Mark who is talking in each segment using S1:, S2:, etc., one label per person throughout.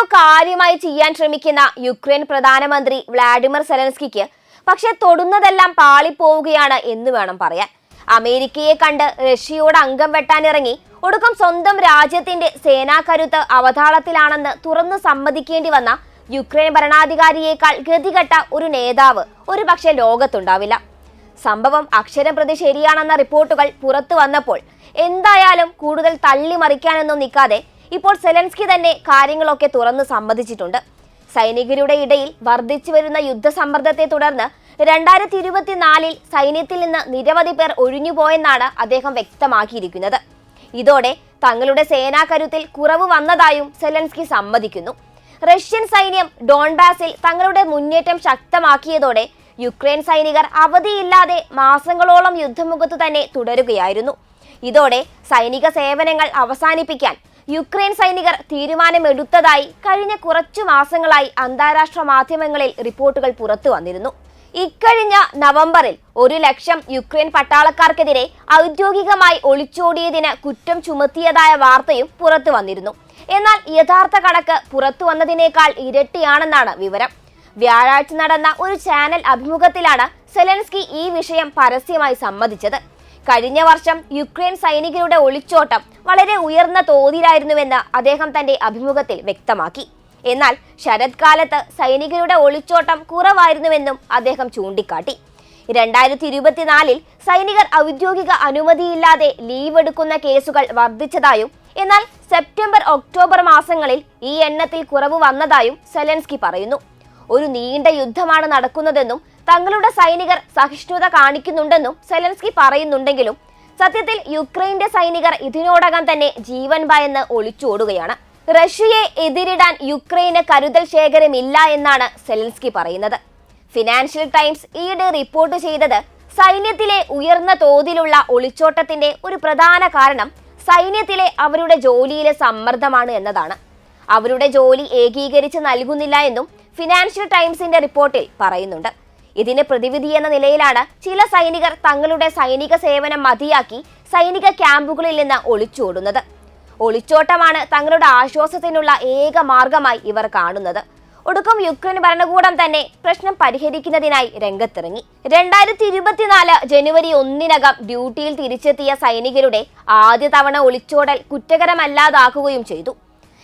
S1: എന്തൊക്കെയോ കാര്യമായി ചെയ്യാൻ ശ്രമിക്കുന്ന യുക്രൈൻ പ്രധാനമന്ത്രി വ്ളാഡിമിർ സെലൻസ്കിക്ക് പക്ഷെ തൊടുന്നതെല്ലാം പാളിപ്പോവുകയാണ് എന്ന് വേണം പറയാൻ. അമേരിക്കയെ കണ്ട് റഷ്യയോട് അംഗം വെട്ടാനിറങ്ങി ഒടുക്കം സ്വന്തം രാജ്യത്തിന്റെ സേനാകരുത്ത് അവതാളത്തിലാണെന്ന് തുറന്നു സമ്മതിക്കേണ്ടി വന്ന യുക്രൈൻ ഭരണാധികാരിയേക്കാൾ ഗതികെട്ട ഒരു നേതാവ് ഒരു പക്ഷേ ലോകത്തുണ്ടാവില്ല. സംഭവം അക്ഷരം പ്രതി ശരിയാണെന്ന റിപ്പോർട്ടുകൾ പുറത്തു വന്നപ്പോൾ എന്തായാലും കൂടുതൽ തള്ളിമറിക്കാനൊന്നും നിൽക്കാതെ ഇപ്പോൾ സെലൻസ്കി തന്നെ കാര്യങ്ങളൊക്കെ തുറന്ന് സമ്മതിച്ചിട്ടുണ്ട്. സൈനികരുടെ ഇടയിൽ വർദ്ധിച്ചു വരുന്ന യുദ്ധസമ്മർദ്ദത്തെ തുടർന്ന് രണ്ടായിരത്തി ഇരുപത്തിനാലിൽ സൈന്യത്തിൽ നിന്ന് നിരവധി പേർ ഒഴിഞ്ഞുപോയെന്നാണ് അദ്ദേഹം വ്യക്തമാക്കിയിരിക്കുന്നത്. ഇതോടെ തങ്ങളുടെ സേനാ കരുത്തിൽ കുറവ് വന്നതായും സെലൻസ്കി സമ്മതിക്കുന്നു. റഷ്യൻ സൈന്യം ഡോൺബാസിൽ തങ്ങളുടെ മുന്നേറ്റം ശക്തമാക്കിയതോടെ യുക്രൈൻ സൈനികർ അവധിയില്ലാതെ മാസങ്ങളോളം യുദ്ധമുഖത്ത് തന്നെ തുടരുകയായിരുന്നു. ഇതോടെ സൈനിക സേവനങ്ങൾ അവസാനിപ്പിക്കാൻ യുക്രൈൻ സൈനികർ തീരുമാനമെടുത്തതായി കഴിഞ്ഞ കുറച്ചു മാസങ്ങളായി അന്താരാഷ്ട്ര മാധ്യമങ്ങളിൽ റിപ്പോർട്ടുകൾ പുറത്തു വന്നിരുന്നു. ഇക്കഴിഞ്ഞ നവംബറിൽ ഒരു ലക്ഷം യുക്രൈൻ പട്ടാളക്കാർക്കെതിരെ ഔദ്യോഗികമായി ഒളിച്ചോടിയതിന് കുറ്റം ചുമത്തിയതായ വാർത്തയും പുറത്തു വന്നിരുന്നു. എന്നാൽ യഥാർത്ഥ കണക്ക് പുറത്തു വന്നതിനേക്കാൾ ഇരട്ടിയാണെന്നാണ് വിവരം. വ്യാഴാഴ്ച നടന്ന ഒരു ചാനൽ അഭിമുഖത്തിലാണ് സെലൻസ്കി ഈ വിഷയം പരസ്യമായി സമ്മതിച്ചത്. കഴിഞ്ഞ വർഷം യുക്രൈൻ സൈനികരുടെ ഒളിച്ചോട്ടം വളരെ ഉയർന്ന തോതിലായിരുന്നുവെന്ന് അദ്ദേഹം തന്റെ അഭിമുഖത്തിൽ വ്യക്തമാക്കി. എന്നാൽ ശരത്കാലത്ത് സൈനികരുടെ ഒളിച്ചോട്ടം കുറവായിരുന്നുവെന്നും അദ്ദേഹം ചൂണ്ടിക്കാട്ടി. രണ്ടായിരത്തി ഇരുപത്തിനാലിൽ സൈനികർ ഔദ്യോഗിക അനുമതിയില്ലാതെ ലീവ് എടുക്കുന്ന കേസുകൾ വർദ്ധിച്ചതായും എന്നാൽ സെപ്റ്റംബർ ഒക്ടോബർ മാസങ്ങളിൽ ഈ എണ്ണത്തിൽ കുറവ് വന്നതായും സെലൻസ്കി പറയുന്നു. ഒരു നീണ്ട യുദ്ധമാണ് നടക്കുന്നതെന്നും തങ്ങളുടെ സൈനികർ സഹിഷ്ണുത കാണിക്കുന്നുണ്ടെന്നും സെലൻസ്കി പറയുന്നുണ്ടെങ്കിലും സത്യത്തിൽ യുക്രൈന്റെ സൈനികർ ഇതിനോടകം തന്നെ ജീവൻ ഭയന്ന് ഒളിച്ചോടുകയാണ്. റഷ്യയെ എതിരിടാൻ യുക്രൈന് കരുതൽ ശേഖരമില്ല എന്നാണ് സെലൻസ്കി പറയുന്നത്. ഫിനാൻഷ്യൽ ടൈംസ് ഈയിടെ റിപ്പോർട്ട് ചെയ്തത് സൈന്യത്തിലെ ഉയർന്ന തോതിലുള്ള ഒളിച്ചോട്ടത്തിന്റെ ഒരു പ്രധാന കാരണം സൈന്യത്തിലെ അവരുടെ ജോലിയിലെ സമ്മർദ്ദമാണ് എന്നതാണ്. അവരുടെ ജോലി ഏകീകരിച്ച് നൽകുന്നില്ല എന്നും ഫിനാൻഷ്യൽ ടൈംസിന്റെ റിപ്പോർട്ടിൽ പറയുന്നുണ്ട്. ഇതിന് പ്രതിവിധി എന്ന നിലയിലാണ് ചില സൈനികർ തങ്ങളുടെ സൈനിക സേവനം മതിയാക്കി സൈനിക ക്യാമ്പുകളിൽ നിന്ന് ഒളിച്ചോടുന്നത്. ഒളിച്ചോട്ടമാണ് തങ്ങളുടെ ആശ്വാസത്തിനുള്ള ഏക മാർഗമായി ഇവർ കാണുന്നത്. ഒടുക്കം യുക്രൈൻ ഭരണകൂടം തന്നെ പ്രശ്നം പരിഹരിക്കുന്നതിനായി രംഗത്തിറങ്ങി. രണ്ടായിരത്തി ഇരുപത്തിനാല് ജനുവരി ഒന്നിനകം ഡ്യൂട്ടിയിൽ തിരിച്ചെത്തിയ സൈനികരുടെ ആദ്യ തവണ ഒളിച്ചോടൽ കുറ്റകരമല്ലാതാക്കുകയും ചെയ്തു.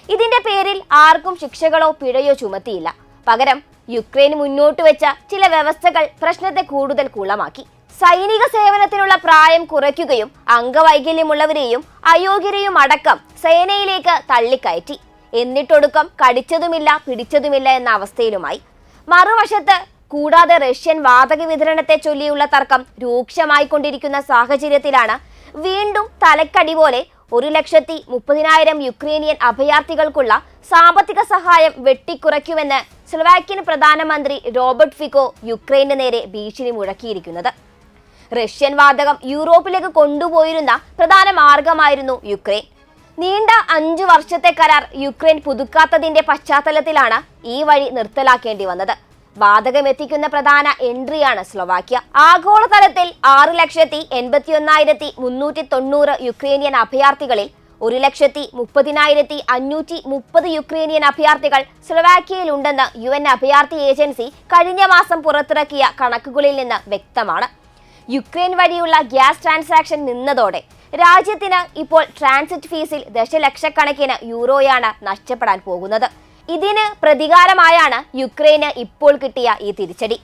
S1: ഇതിന്റെ പേരിൽ ആർക്കും ശിക്ഷകളോ പിഴയോ ചുമത്തിയില്ല. പകരം യുക്രൈൻ മുന്നോട്ട് വെച്ച ചില വ്യവസ്ഥകൾ പ്രശ്നത്തെ കൂടുതൽ കൂളമാക്കി. സൈനിക സേവനത്തിനുള്ള പ്രായം കുറയ്ക്കുകയും അംഗവൈകല്യമുള്ളവരെയും അയോഗ്യരെയും അടക്കം സേനയിലേക്ക് തള്ളിക്കയറ്റി. എന്നിട്ടൊടുക്കം കടിച്ചതുമില്ല പിടിച്ചതുമില്ല എന്ന അവസ്ഥയിലുമായി. മറുവശത്ത് കൂടാതെ റഷ്യൻ വാതക വിതരണത്തെ ചൊല്ലിയുള്ള തർക്കം രൂക്ഷമായിക്കൊണ്ടിരിക്കുന്ന സാഹചര്യത്തിലാണ് വീണ്ടും തലക്കടി പോലെ ഒരു ലക്ഷത്തി മുപ്പതിനായിരം യുക്രൈനിയൻ അഭയാർത്ഥികൾക്കുള്ള സാമ്പത്തിക സഹായം വെട്ടിക്കുറയ്ക്കുമെന്ന് സ്ലൊവാക്യൻ പ്രധാനമന്ത്രി റോബർട്ട് ഫിക്കോ യുക്രൈന് നേരെ ഭീഷണി മുഴക്കിയിരിക്കുന്നത്. റഷ്യൻ വാതകം യൂറോപ്പിലേക്ക് കൊണ്ടുപോയിരുന്ന പ്രധാന മാർഗമായിരുന്നു യുക്രൈൻ. നീണ്ട അഞ്ചു വർഷത്തെ കരാർ യുക്രൈൻ പുതുക്കാത്തതിന്റെ പശ്ചാത്തലത്തിലാണ് ഈ വഴി നിർത്തലാക്കേണ്ടി വന്നത്. വാതകം എത്തിക്കുന്ന പ്രധാന എൻട്രിയാണ് സ്ലൊവാക്യ. ആഗോളതലത്തിൽ ആറ് ലക്ഷത്തി എൺപത്തി ഒന്നായിരത്തി മുന്നൂറ്റി തൊണ്ണൂറ് യുക്രൈനിയൻ അഭയാർത്ഥികളിൽ ഒരു ലക്ഷത്തി മുപ്പതിനായിരത്തി അഞ്ഞൂറ്റി മുപ്പത് യുക്രൈനിയൻ അഭയാർത്ഥികൾ സ്ലൊവാക്യയിലുണ്ടെന്ന് യു എൻ അഭയാർത്ഥി ഏജൻസി കഴിഞ്ഞ മാസം പുറത്തിറക്കിയ കണക്കുകളിൽ നിന്ന് വ്യക്തമാണ്. യുക്രൈൻ വഴിയുള്ള ഗ്യാസ് ട്രാൻസാക്ഷൻ നിന്നതോടെ രാജ്യത്തിന് ഇപ്പോൾ ട്രാൻസിറ്റ് ഫീസിൽ ദശലക്ഷക്കണക്കിന് യൂറോയാണ് നഷ്ടപ്പെടാൻ പോകുന്നത്. ഇതിന് പ്രതികാരമായാണ് യുക്രൈന് ഇപ്പോൾ കിട്ടിയ ഈ തിരിച്ചടി.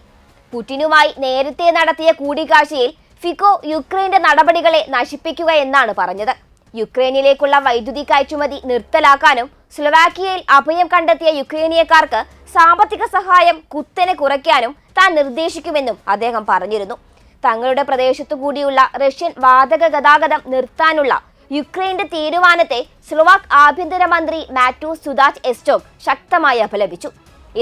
S1: പുടിനുമായി നേരത്തെ നടത്തിയ കൂടിക്കാഴ്ചയിൽ ഫിക്കോ യുക്രൈന്റെ നടപടികളെ നശിപ്പിക്കുക എന്നാണ് പറഞ്ഞത്. യുക്രൈനിലേക്കുള്ള വൈദ്യുതി കയറ്റുമതി നിർത്തലാക്കാനും സ്ലൊവാക്കിയയിൽ അഭയം കണ്ടെത്തിയ യുക്രൈനിയക്കാർക്ക് സാമ്പത്തിക സഹായം കുത്തനെ കുറയ്ക്കാനും താൻ നിർദ്ദേശിക്കുമെന്നും അദ്ദേഹം പറഞ്ഞിരുന്നു. തങ്ങളുടെ പ്രദേശത്തു കൂടിയുള്ള റഷ്യൻ വാതക ഗതാഗതം നിർത്താനുള്ള യുക്രൈന്റെ തീരുമാനത്തെ സ്ലോവാക് ആഭ്യന്തരമന്ത്രി മാറ്റു സുദാജ് എസ്റ്റോക് ശക്തമായി അപലപിച്ചു.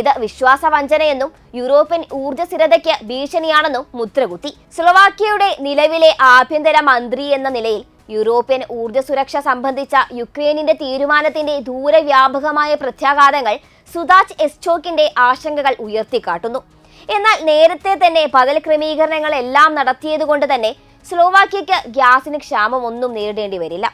S1: ഇത് വിശ്വാസവഞ്ചനയെന്നും യൂറോപ്യൻ ഊർജ സ്ഥിരതയ്ക്ക് ഭീഷണിയാണെന്നും മുദ്രകുത്തി. സ്ലോവാക്യയുടെ നിലവിലെ ആഭ്യന്തര മന്ത്രി എന്ന നിലയിൽ യൂറോപ്യൻ ഊർജ സുരക്ഷ സംബന്ധിച്ച യുക്രൈനിന്റെ തീരുമാനത്തിന്റെ ദൂരവ്യാപകമായ പ്രത്യാഘാതങ്ങൾ സുദാജ് എസ്റ്റോക്കിന്റെ ആശങ്കകൾ ഉയർത്തിക്കാട്ടുന്നു. എന്നാൽ നേരത്തെ തന്നെ ബദൽ ക്രമീകരണങ്ങളെല്ലാം നടത്തിയതുകൊണ്ട് തന്നെ സ്ലോവാക്യയ്ക്ക് ഗ്യാസിന് ക്ഷാമം ഒന്നും നേരിടേണ്ടി വരില്ല.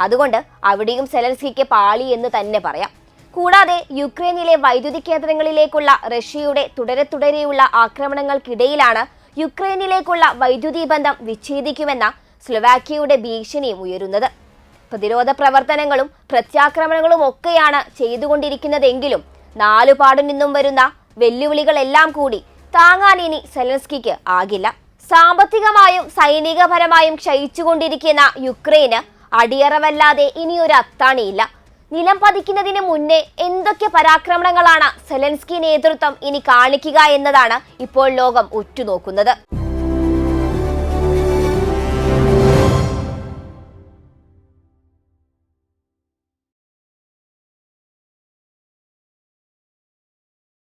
S1: അതുകൊണ്ട് അവിടെയും സെലൻസ്കിക്ക് പാളി എന്ന് തന്നെ പറയാം. കൂടാതെ യുക്രൈനിലെ വൈദ്യുതി കേന്ദ്രങ്ങളിലേക്കുള്ള റഷ്യയുടെ തുടരെ തുടരെയുള്ള ആക്രമണങ്ങൾക്കിടയിലാണ് യുക്രൈനിലേക്കുള്ള വൈദ്യുതി ബന്ധം വിച്ഛേദിക്കുമെന്ന സ്ലൊവാക്യയുടെ ഭീഷണിയും ഉയരുന്നത്. പ്രതിരോധ പ്രവർത്തനങ്ങളും പ്രത്യാക്രമണങ്ങളും ഒക്കെയാണ് ചെയ്തുകൊണ്ടിരിക്കുന്നതെങ്കിലും നാലുപാടു നിന്നും വരുന്ന വെല്ലുവിളികളെല്ലാം കൂടി താങ്ങാൻ ഇനി സെലൻസ്കിക്ക് ആകില്ല. സാമ്പത്തികമായും സൈനികപരമായും ക്ഷയിച്ചുകൊണ്ടിരിക്കുന്ന യുക്രൈന് അടിയറവല്ലാതെ ഇനിയൊരു അത്താണിയില്ല. നിലം പതിക്കുന്നതിന് മുന്നേ എന്തൊക്കെ പരാക്രമണങ്ങളാണ് സെലൻസ്കി നേതൃത്വം ഇനി കാണിക്കുക എന്നതാണ് ഇപ്പോൾ ലോകം ഉറ്റുനോക്കുന്നത്.